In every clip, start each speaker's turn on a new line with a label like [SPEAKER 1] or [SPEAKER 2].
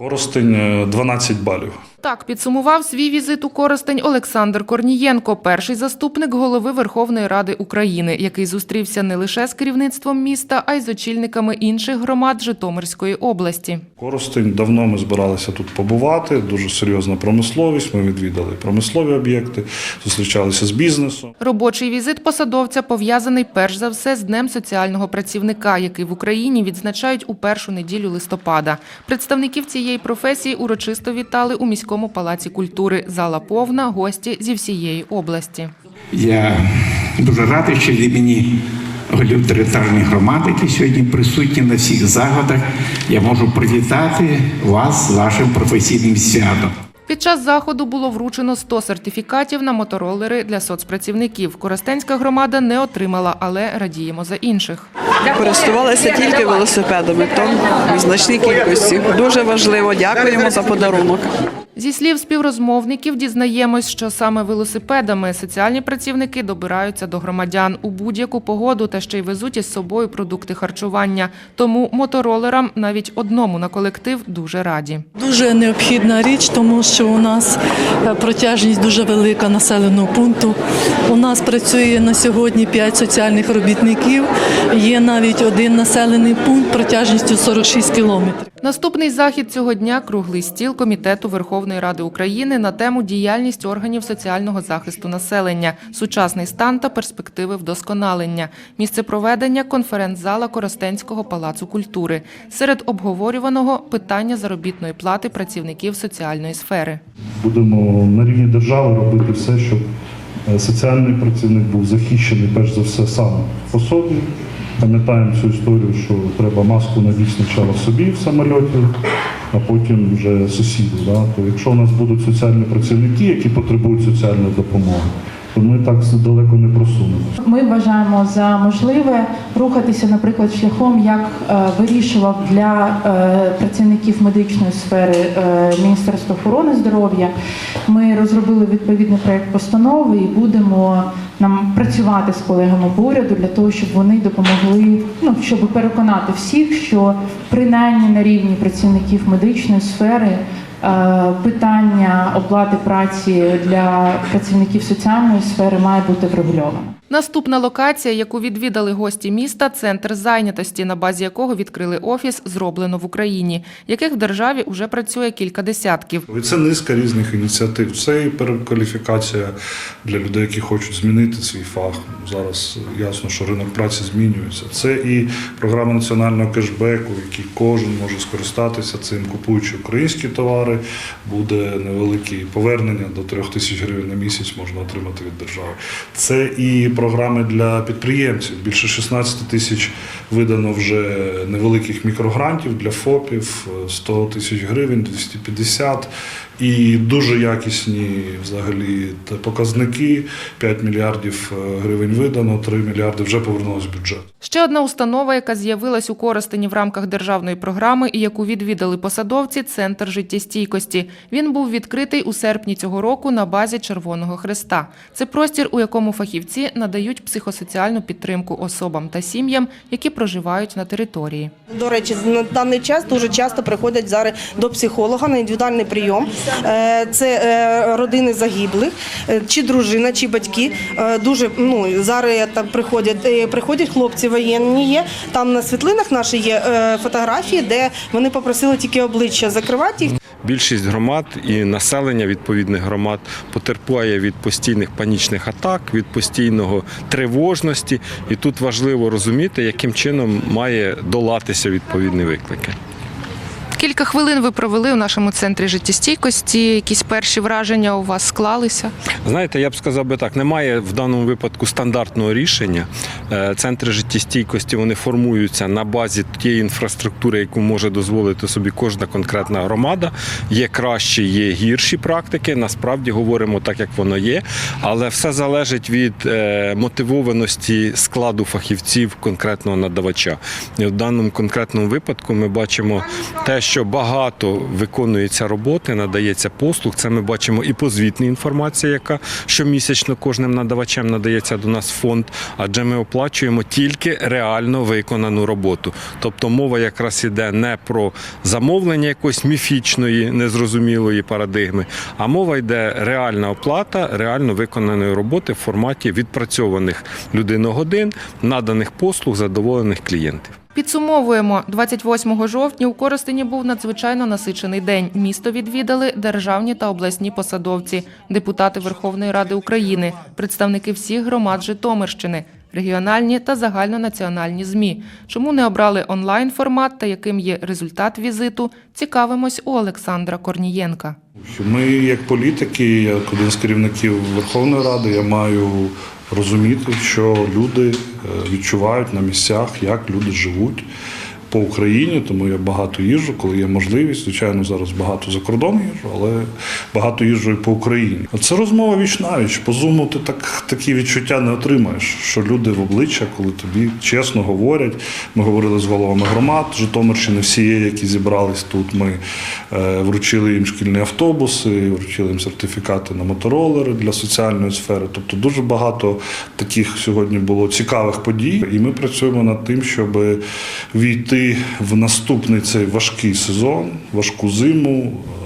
[SPEAKER 1] Коростень е, 12 балів.
[SPEAKER 2] Так підсумував свій візит у Коростень Олександр Корнієнко, перший заступник голови Верховної Ради України, який зустрівся не лише з керівництвом міста, а й з очільниками інших громад Житомирської області.
[SPEAKER 1] Коростень давно ми збиралися тут побувати. Дуже серйозна промисловість. Ми відвідали промислові об'єкти, зустрічалися з бізнесом.
[SPEAKER 2] Робочий візит посадовця пов'язаний перш за все з Днем соціального працівника, який в Україні відзначають у першу неділю листопада. Представників цієї професії урочисто вітали у міському палаці культури. Зала повна, гості зі всієї області.
[SPEAKER 3] Я дуже радий, що від імені голів територіальної громади, які сьогодні присутні на всіх заходах, я можу привітати вас з вашим професійним святом.
[SPEAKER 2] Під час заходу було вручено 100 сертифікатів на моторолери для соцпрацівників. Коростенська громада не отримала, але радіємо за інших.
[SPEAKER 4] Користувалися тільки велосипедами, то в значній кількості. Дуже важливо. Дякуємо за подарунок.
[SPEAKER 2] Зі слів співрозмовників дізнаємось, що саме велосипедами соціальні працівники добираються до громадян у будь-яку погоду та ще й везуть із собою продукти харчування. Тому моторолерам навіть одному на колектив дуже раді.
[SPEAKER 5] Дуже необхідна річ, тому що у нас е, протяжність дуже велика населеного пункту. У нас працює на сьогодні 5 соціальних робітників. Є навіть один населений пункт протяжністю 46 кілометрів.
[SPEAKER 2] Наступний захід цього дня круглий стіл комітету Верховної Ради України на тему діяльність органів соціального захисту населення, сучасний стан та перспективи вдосконалення. Місце проведення конференц-зала Коростенського палацу культури. Серед обговорюваного питання заробітної плати працівників соціальної сфери.
[SPEAKER 1] Будемо на рівні держави робити все, щоб е, соціальний працівник був захищений перш за все сам по собі. Пам'ятаємо цю історію, що треба маску надіти спочатку собі в самольоті, а потім вже сусіду. Да? То якщо у нас будуть соціальні працівники, які потребують соціальної допомоги, то ми так далеко не просунемося.
[SPEAKER 6] Ми вважаємо за можливе рухатися, наприклад, шляхом, як е, вирішував для е, працівників медичної сфери е, Міністерство охорони здоров'я. Ми розробили відповідний проект постанови і будемо нам працювати з колегами по уряду для того, щоб вони допомогли, ну щоб переконати всіх, що принаймні на рівні працівників медичної сфери. Е, Питання оплати праці для працівників соціальної сфери має бути врегульовано.
[SPEAKER 2] Наступна локація, яку відвідали гості міста, центр зайнятості, на базі якого відкрили офіс, зроблено в Україні, яких в державі вже працює кілька десятків.
[SPEAKER 1] Це низка різних ініціатив. Це і перекваліфікація для людей, які хочуть змінити свій фах. Зараз ясно, що ринок праці змінюється. Це і програма національного кешбеку, в якій кожен може скористатися цим, купуючи українські товари, буде невелике повернення до 3 тисяч гривень на місяць можна отримати від держави. Це і програми для підприємців. Більше 16 тисяч видано вже невеликих мікрогрантів для ФОПів, 100 тисяч гривень, 250. І дуже якісні взагалі показники. 5 мільярдів е, гривень видано, 3 мільярди вже повернулось в бюджет.
[SPEAKER 2] Ще одна установа, яка з'явилась у Коростені в рамках державної програми і яку відвідали посадовці центр життєстійкості. Він був відкритий у серпні цього року на базі Червоного Хреста. Це простір, у якому фахівці надають психосоціальну підтримку особам та сім'ям, які проживають на території.
[SPEAKER 7] До речі, на даний час дуже часто приходять зараз до психолога на індивідуальний прийом. Е, Це е, родини загиблих, е, чи дружина, чи батьки. Дуже ну зараз там приходять, приходять хлопці воєнні. Є там на світлинах наші є фотографії, де вони попросили тільки обличчя закривати їх.
[SPEAKER 8] Більшість громад і населення відповідних громад потерпає від постійних панічних атак, від постійного тривожності. І тут важливо розуміти, яким чином має долатися відповідні виклики.
[SPEAKER 2] Кілька хвилин ви провели у нашому центрі життєстійкості. Якісь перші враження у вас склалися?
[SPEAKER 8] Знаєте, я б сказав би так, немає в даному випадку стандартного рішення. Е, Центри життєстійкості вони формуються на базі тієї інфраструктури, яку може дозволити собі кожна конкретна громада. Є кращі, є гірші практики. Насправді говоримо так, як воно є, але все залежить від е, мотивованості складу фахівців конкретного надавача. І в даному конкретному випадку ми бачимо те, що багато виконується роботи, надається послуг. Це ми бачимо і по звітній інформації, яка щомісячно кожним надавачем надається до нас фонд, адже ми оплачуємо тільки реально виконану роботу. Тобто мова якраз іде не про замовлення якоїсь міфічної, незрозумілої парадигми, а мова йде реальна оплата реально виконаної роботи в форматі відпрацьованих людиногодин, наданих послуг, задоволених клієнтів.
[SPEAKER 2] Підсумовуємо, 28 жовтня у Коростені був надзвичайно насичений день. Місто відвідали державні та обласні посадовці, депутати Верховної Ради України, представники всіх громад Житомирщини, регіональні та загальнонаціональні ЗМІ. Чому не обрали онлайн формат та яким є результат візиту? Цікавимось у Олександра Корнієнка.
[SPEAKER 1] Ми, як політики, як один з керівників Верховної Ради, я маю розуміти, що люди е, відчувають на місцях, як люди живуть по Україні. Тому я багато їжджу, коли є можливість. Звичайно, зараз багато за кордон їжджу, але багато їжджу і по Україні. А Це розмова віч навіч. По зуму ти так такі відчуття не отримаєш, що люди в обличчя, коли тобі чесно говорять. Ми говорили з головами громад Житомирщини, всі які зібрались тут. Ми е, вручили їм шкільні автобуси, вручили їм сертифікати на моторолери для соціальної сфери. Тобто дуже багато таких сьогодні було цікавих подій. І ми працюємо над тим, щоб війти в наступний цей важкий сезон, важку зиму. е,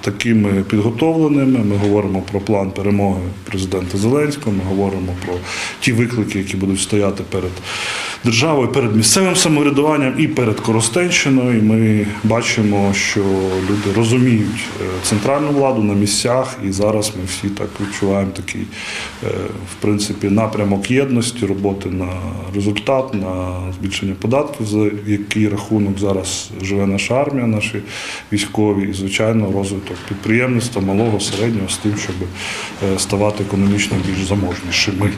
[SPEAKER 1] Такими підготовленими ми говоримо про план перемоги президента Зеленського. Ми говоримо про ті виклики, які будуть стояти перед державою, перед місцевим самоврядуванням і перед Коростенщиною. І Ми бачимо, що люди розуміють е, центральну владу на місцях, і зараз ми всі так відчуваємо такий, е, в принципі, напрямок єдності, роботи на результат, на збільшення податків, за який рахунок зараз живе наша армія, наші військові, і звичайно, розвиток підприємництва малого, середнього з тим, щоб е, ставати економічно більш заможнішими.